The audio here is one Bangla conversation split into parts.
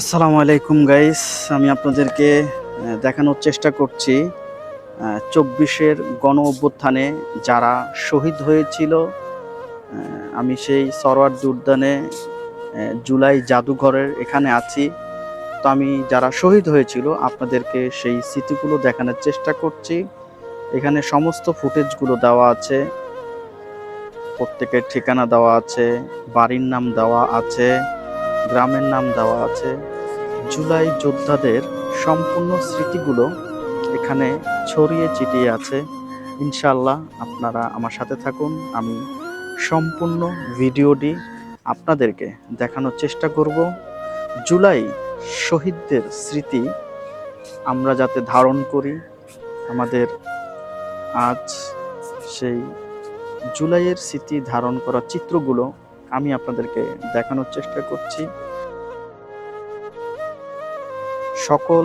আসসালামু আলাইকুম গাইস আমি আপনাদেরকে দেখানোর চেষ্টা করছি চব্বিশের গণ অভ্যুত্থানে যারা শহীদ হয়েছিল আমি সেই সরওয়ার উদ্যানে জুলাই জাদুঘরের এখানে আছি। তো আমি যারা শহীদ হয়েছিল, আপনাদেরকে সেই স্মৃতিগুলো দেখানোর চেষ্টা করছি। এখানে সমস্ত ফুটেজগুলো দেওয়া আছে, প্রত্যেকের ঠিকানা দেওয়া আছে, বাড়ির নাম দেওয়া আছে। গ্রামের নাম দেওয়া আছে। জুলাই যোদ্ধাদের সম্পূর্ণ স্মৃতিগুলো এখানে ছড়িয়ে ছিটিয়ে আছে। ইনশাল্লাহ আপনারা আমার সাথে থাকুন। আমি সম্পূর্ণ ভিডিওটি আপনাদেরকে দেখানোর চেষ্টা করব। জুলাই শহীদদের স্মৃতি আমরা যাতে ধারণ করি, আমাদের আজ সেই জুলাইয়ের স্মৃতি ধারণ করা চিত্রগুলো আমি আপনাদেরকে দেখানোর চেষ্টা করছি। সকল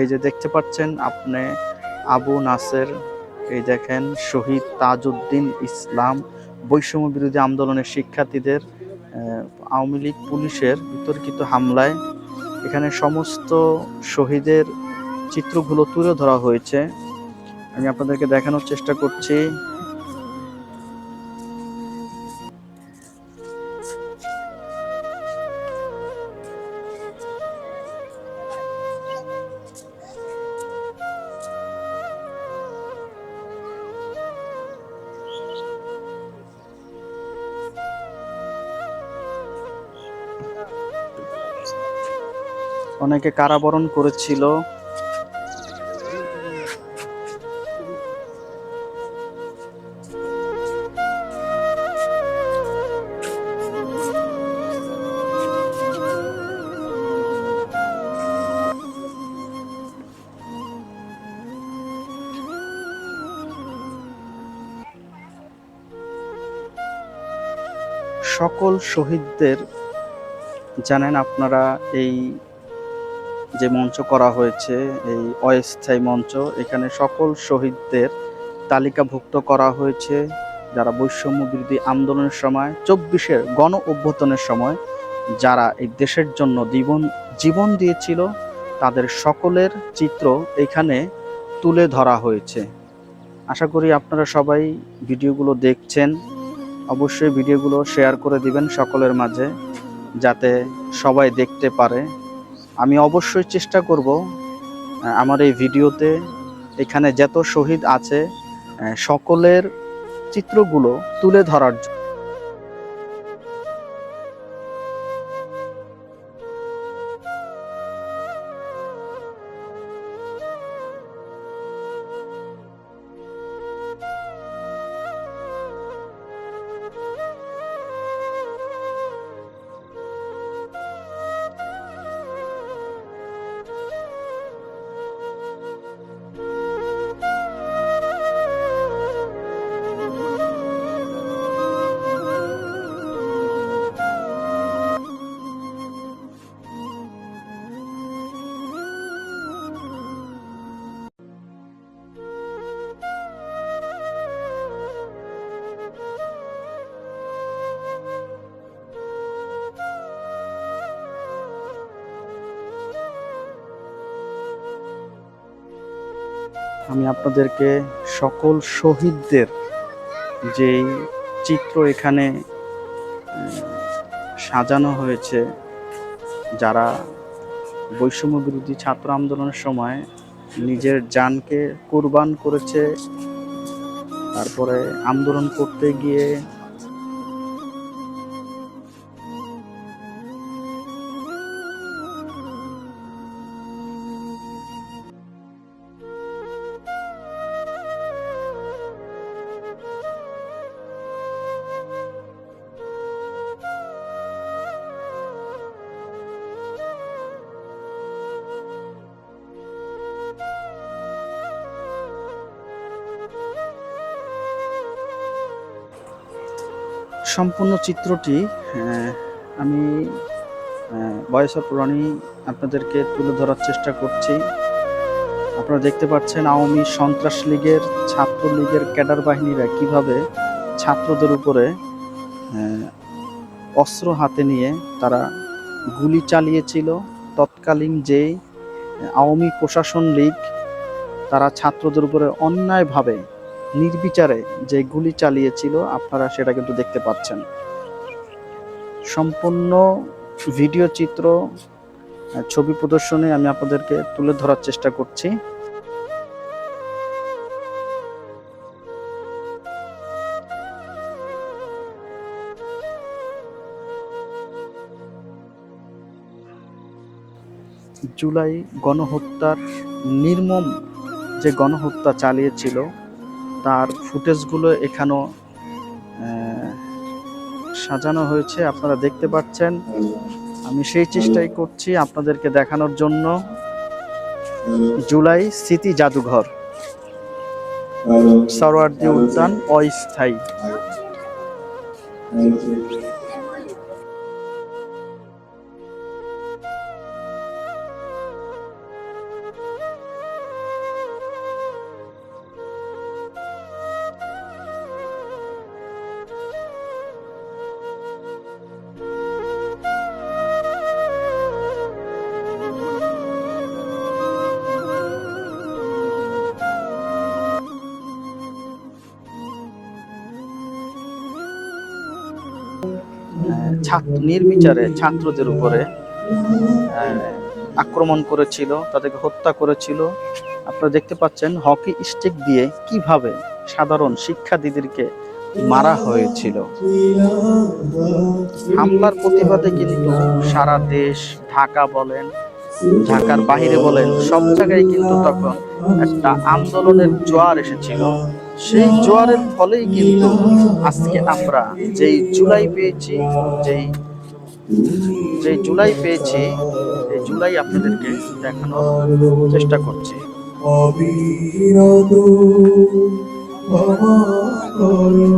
এই যে দেখতে পাচ্ছেন, আপনি আবু নাসের, এই দেখেন, শহীদ তাজউদ্দিন ইসলাম, বৈষম্য বিরোধী আন্দোলনের শিক্ষার্থীদের আওয়ামী লীগ পুলিশের বিতর্কিত হামলায় এখানে সমস্ত শহীদের চিত্রগুলো তুলে ধরা হয়েছে। আমি আপনাদেরকে দেখানোর চেষ্টা করছি। অনেকে কারাবরণ করেছিল। সকল শহীদদের জানেন আপনারা এই যে মঞ্চ করা হয়েছে, এই অস্থায়ী মঞ্চ, এখানে সকল শহীদদের তালিকাভুক্ত করা হয়েছে যারা বৈষম্য বিরোধী আন্দোলনের সময়, চব্বিশের গণ অভ্যুত্থানের সময় যারা এই দেশের জন্য জীবন জীবন দিয়েছিল, তাদের সকলের চিত্র এখানে তুলে ধরা হয়েছে। আশা করি আপনারা সবাই ভিডিওগুলো দেখছেন। অবশ্যই ভিডিওগুলো শেয়ার করে দিবেন সকলের মাঝে, যাতে সবাই দেখতে পারে। আমি অবশ্যই চেষ্টা করব আমার এই ভিডিওতে এখানে যত শহীদ আছে সকলের চিত্রগুলো তুলে ধরার জন্য। আমি আপনাদেরকে সকল শহীদদের যেই চিত্র এখানে সাজানো হয়েছে, যারা বৈষম্য বিরোধী ছাত্র আন্দোলনের সময় নিজের জানকে কুরবান করেছে, তারপরে আন্দোলন করতে গিয়ে সম্পূর্ণ চিত্রটি আমি বয়সের পুরাণী আপনাদেরকে তুলে ধরার চেষ্টা করছি। আপনারা দেখতে পাচ্ছেন আওয়ামী সন্ত্রাস লীগের ছাত্র লীগের ক্যাডার বাহিনীরা কীভাবে ছাত্রদের উপরে অস্ত্র হাতে নিয়ে তারা গুলি চালিয়েছিল। তৎকালীন যে আওয়ামী প্রশাসন লীগ, তারা ছাত্রদের উপরে অন্যায়ভাবে নির্বিচারে যে গুলি চালিয়েছিল, আপনারা সেটা কিন্তু দেখতে পাচ্ছেন। সম্পূর্ণ ভিডিও চিত্র ছবি প্রদর্শনে আমি আপনাদেরকে তুলে ধরার চেষ্টা করছি। জুলাই গণহত্যার নির্মম যে গণহত্যা চালিয়েছিল তার ফুটেজগুলো এখানেও সাজানো হয়েছে, আপনারা দেখতে পাচ্ছেন। আমি সেই চেষ্টাই করছি আপনাদেরকে দেখানোর জন্য। জুলাই স্মৃতি জাদুঘর। সরোয়ার্দী উদ্যান অস্থায়ী। ছাত্র, নির্বিচারে ছাত্রদের উপরে আক্রমণ করেছিল, তাদেরকে হত্যা করেছিল। আপনারা দেখতে পাচ্ছেন, হকি স্টিক দিয়ে কীভাবে সাধারণ শিক্ষার্থীদেরকে মারা হয়েছিল। হামলার প্রতিবাদে কিন্তু সারা দেশ ঢাকা বলেন, ঢাকার বাইরে বলেন, সব জায়গায় কিন্তু তখন একটা আন্দোলনের জোয়ার এসেছিল। সেই জোয়ারের ফলেই কিন্তু আজকে আমরা যেই জুলাই পেয়েছি, যেই যেই জুলাই পেয়েছি, এই জুলাই আপনাদেরকে দেখানোর চেষ্টা করছি। অবিরত ক্ষমা করো।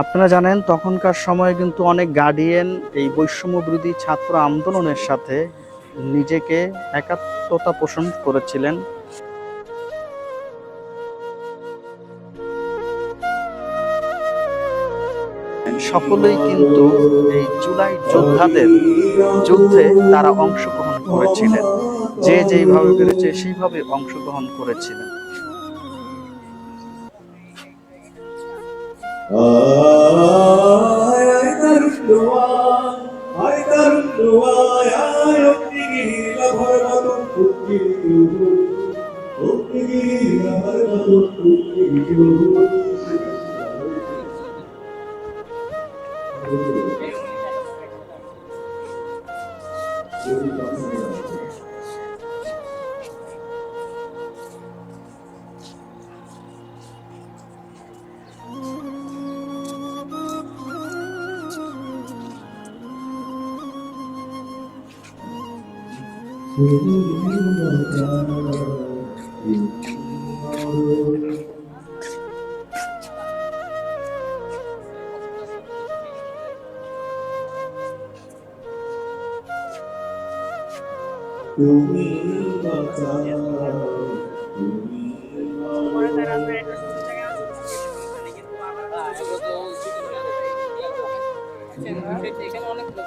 আপনারা জানেন, তখনকার সময়ে কিন্তু অনেক গার্ডিয়ান এই বৈষম্য বিরোধী ছাত্র আন্দোলনের সাথে নিজেকে একাত্মতা পোষণ করেছিলেন। সকলেই কিন্তু এই জুলাই যোদ্ধাদের যুদ্ধে তারা অংশগ্রহণ করেছিলেন। যে যেইভাবে পেরেছে, সেইভাবে অংশগ্রহণ করেছিলেন। Ay, optigila, bhargatun, optigila, optigila, bhargatun, optigila. তুমি বাঁচাও তুমি এখানে অনেক লোক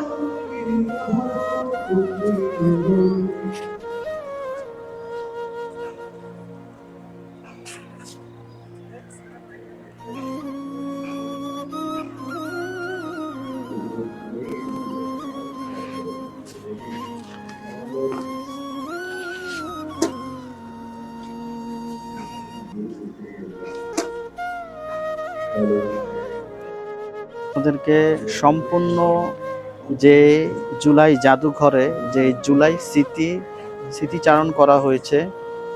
আমাদেরকে সম্পূর্ণ যে জুলাই জাদুঘরে, যে জুলাই স্মৃতি, স্মৃতিচারণ করা হয়েছে,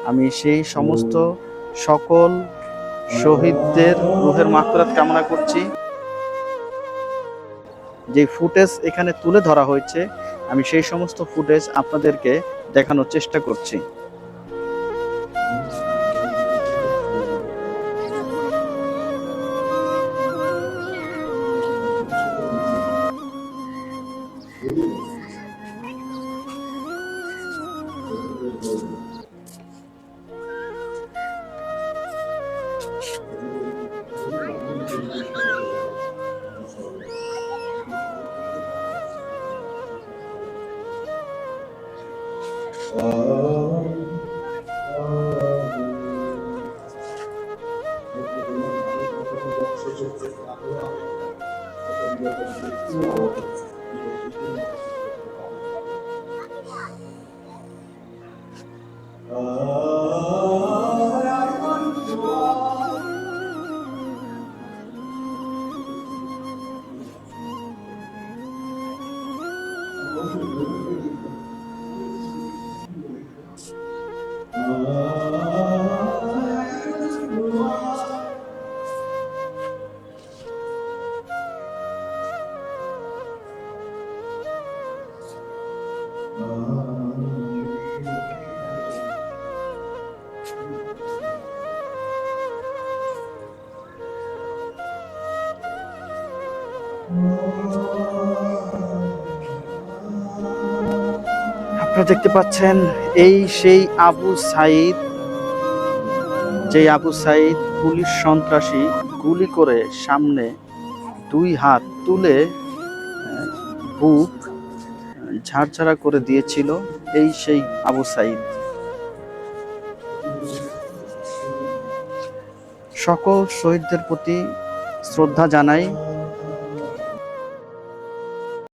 আমি সেই সমস্ত সকল শহীদদের রুহের মাকরাত কামনা করছি। যে ফুটেজ এখানে তুলে ধরা হয়েছে, আমি সেই সমস্ত ফুটেজ আপনাদেরকে দেখানোর চেষ্টা করছি। 一个东，我一个一。আপনারা দেখতে পাচ্ছেন এই সেই আবু সাইদ। যে আবু সাইদ পুলিশ সন্ত্রাসী গুলি করে সামনে দুই হাত তুলে বুক ঝাড়ঝাড়া করে দিয়েছিল এই সেই আবু সাইদ। সকল শহীদদের প্রতি শ্রদ্ধা জানাই।